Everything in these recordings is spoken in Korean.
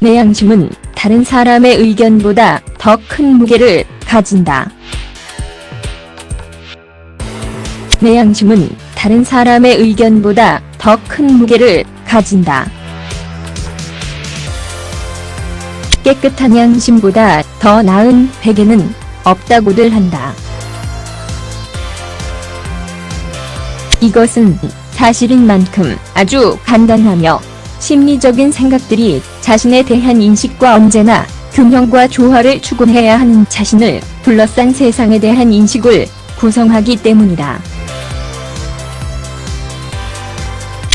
내 양심은 다른 사람의 의견보다 더 큰 무게를 가진다. 내 양심은 다른 사람의 의견보다 더 큰 무게를 가진다. 깨끗한 양심보다 더 나은 베개는 없다고들 한다. 이것은 사실인 만큼 아주 간단하며 심리적인 생각들이 자신에 대한 인식과 언제나 균형과 조화를 추구해야 하는 자신을 둘러싼 세상에 대한 인식을 구성하기 때문이다.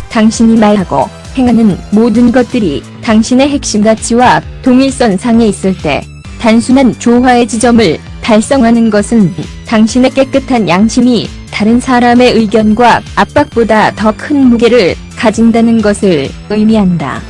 당신이 말하고 행하는 모든 것들이 당신의 핵심 가치와 동일선상에 있을 때 단순한 조화의 지점을 달성하는 것은 당신의 깨끗한 양심이 다른 사람의 의견과 압박보다 더 큰 무게를 가진다는 것을 의미한다.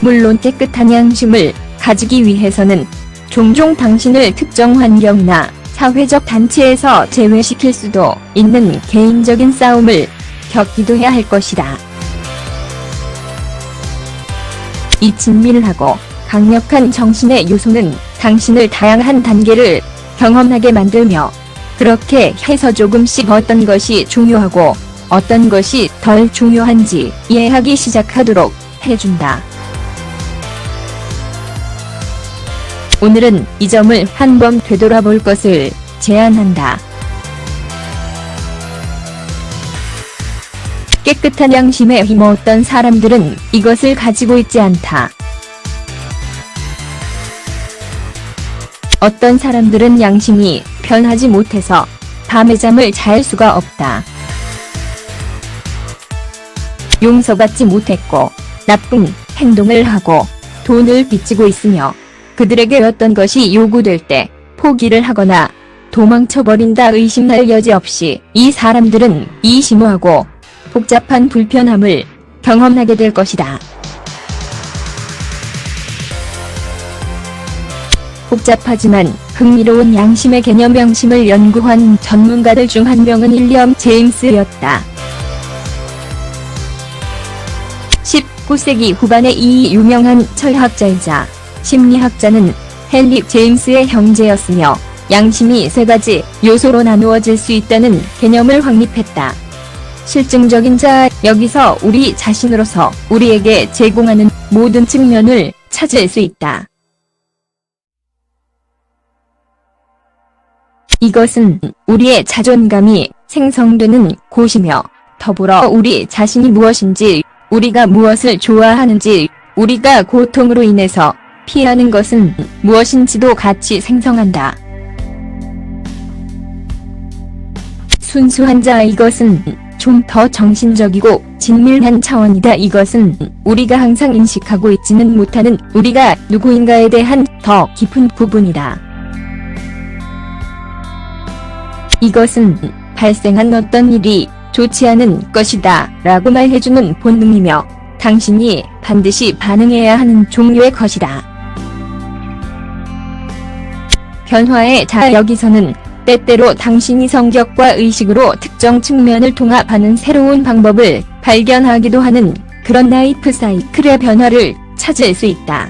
물론 깨끗한 양심을 가지기 위해서는 종종 당신을 특정 환경이나 사회적 단체에서 제외시킬 수도 있는 개인적인 싸움을 겪기도 해야 할 것이다. 이 친밀하고 강력한 정신의 요소는 당신을 다양한 단계를 경험하게 만들며 그렇게 해서 조금씩 어떤 것이 중요하고 어떤 것이 덜 중요한지 이해하기 시작하도록 해준다. 오늘은 이 점을 한 번 되돌아볼 것을 제안한다. 깨끗한 양심에 힘어었던 사람들은 이것을 가지고 있지 않다. 어떤 사람들은 양심이 변하지 못해서 밤에 잠을 잘 수가 없다. 용서받지 못했고 나쁜 행동을 하고 돈을 빚지고 있으며 그들에게 어떤 것이 요구될 때 포기를 하거나 도망쳐버린다 의심할 여지 없이 이 사람들은 이 심오하고 복잡한 불편함을 경험하게 될 것이다. 복잡하지만 흥미로운 양심의 개념 양심을 연구한 전문가들 중 한 명은 윌리엄 제임스였다. 19세기 후반의 이 유명한 철학자이자 심리학자는 헨리 제임스의 형제였으며 양심이 세 가지 요소로 나누어질 수 있다는 개념을 확립했다. 실증적인 자, 여기서 우리 자신으로서 우리에게 제공하는 모든 측면을 찾을 수 있다. 이것은 우리의 자존감이 생성되는 곳이며 더불어 우리 자신이 무엇인지, 우리가 무엇을 좋아하는지, 우리가 고통으로 인해서 피하는 것은 무엇인지도 같이 생성한다. 순수한 자 이것은 좀 더 정신적이고 진밀한 차원이다. 이것은 우리가 항상 인식하고 있지는 못하는 우리가 누구인가에 대한 더 깊은 부분이다. 이것은 발생한 어떤 일이 좋지 않은 것이다 라고 말해주는 본능이며 당신이 반드시 반응해야 하는 종류의 것이다. 변화의 자 여기서는 때때로 당신이 성격과 의식으로 특정 측면을 통합하는 새로운 방법을 발견하기도 하는 그런 라이프 사이클의 변화를 찾을 수 있다.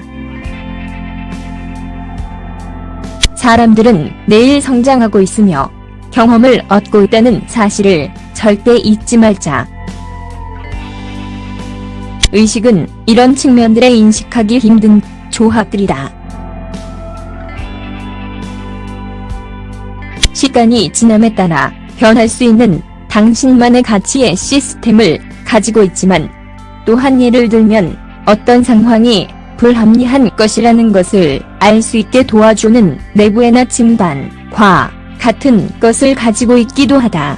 사람들은 매일 성장하고 있으며 경험을 얻고 있다는 사실을 절대 잊지 말자. 의식은 이런 측면들에 인식하기 힘든 조합들이다. 시간이 지남에 따라 변할 수 있는 당신만의 가치의 시스템을 가지고 있지만 또한 예를 들면 어떤 상황이 불합리한 것이라는 것을 알 수 있게 도와주는 내부의 나침반 과 같은 것을 가지고 있기도 하다.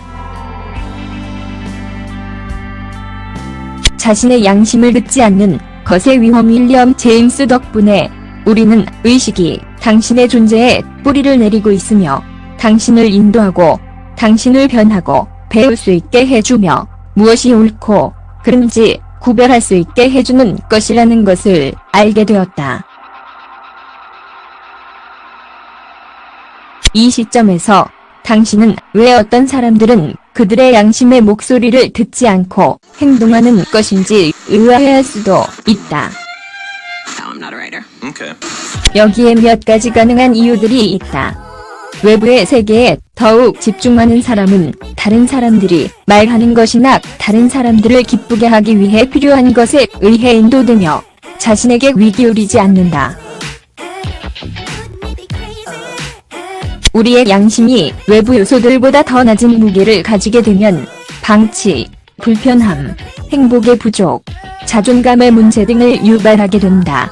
자신의 양심을 듣지 않는 것의 위험 윌리엄 제임스 덕분에 우리는 의식이 당신의 존재에 뿌리를 내리고 있으며 당신을 인도하고 당신을 변하고 배울 수 있게 해주며 무엇이 옳고 그른지 구별할 수 있게 해주는 것이라는 것을 알게 되었다. 이 시점에서 당신은 왜 어떤 사람들은 그들의 양심의 목소리를 듣지 않고 행동하는 것인지 의아해할 수도 있다. No, I'm not a writer. Okay. 여기에 몇 가지 가능한 이유들이 있다. 외부의 세계에 더욱 집중하는 사람은 다른 사람들이 말하는 것이나 다른 사람들을 기쁘게 하기 위해 필요한 것에 의해 인도되며 자신에게 위기울이지 않는다. 우리의 양심이 외부 요소들보다 더 낮은 무게를 가지게 되면 방치, 불편함, 행복의 부족, 자존감의 문제 등을 유발하게 된다.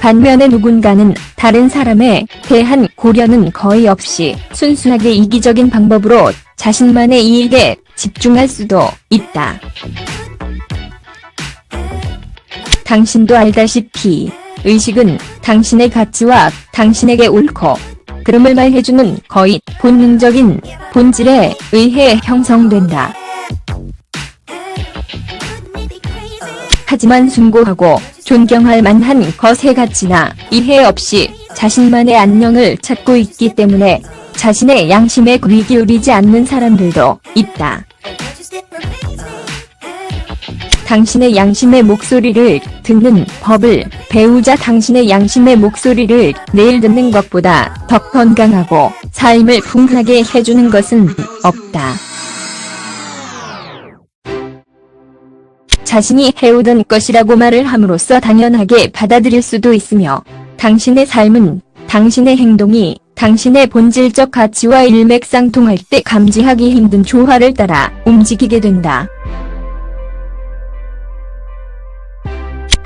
반면에 누군가는 다른 사람에 대한 고려는 거의 없이 순수하게 이기적인 방법으로 자신만의 이익에 집중할 수도 있다. 당신도 알다시피 의식은 당신의 가치와 당신에게 옳고 그름을 말해주는 거의 본능적인 본질에 의해 형성된다. 하지만 숭고하고 존경할 만한 것의 가치나 이해 없이 자신만의 안녕을 찾고 있기 때문에 자신의 양심에 귀 기울이지 않는 사람들도 있다. 당신의 양심의 목소리를 듣는 법을 배우자 당신의 양심의 목소리를 내일 듣는 것보다 더 건강하고 삶을 풍부하게 해주는 것은 없다. 자신이 해오던 것이라고 말을 함으로써 당연하게 받아들일 수도 있으며 당신의 삶은 당신의 행동이 당신의 본질적 가치와 일맥상통할 때 감지하기 힘든 조화를 따라 움직이게 된다.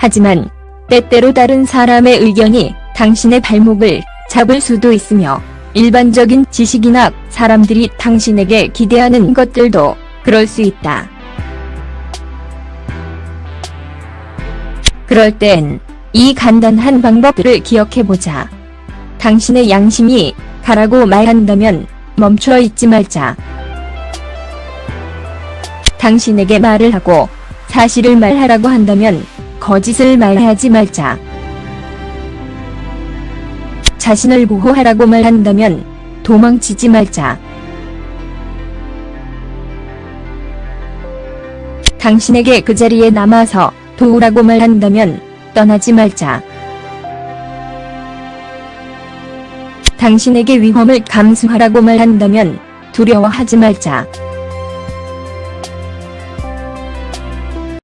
하지만 때때로 다른 사람의 의견이 당신의 발목을 잡을 수도 있으며 일반적인 지식이나 사람들이 당신에게 기대하는 것들도 그럴 수 있다. 그럴 땐 이 간단한 방법들을 기억해보자. 당신의 양심이 가라고 말한다면 멈춰 있지 말자. 당신에게 말을 하고 사실을 말하라고 한다면 거짓을 말하지 말자. 자신을 보호하라고 말한다면 도망치지 말자. 당신에게 그 자리에 남아서 도우라고 말한다면 떠나지 말자. 당신에게 위험을 감수하라고 말한다면 두려워하지 말자.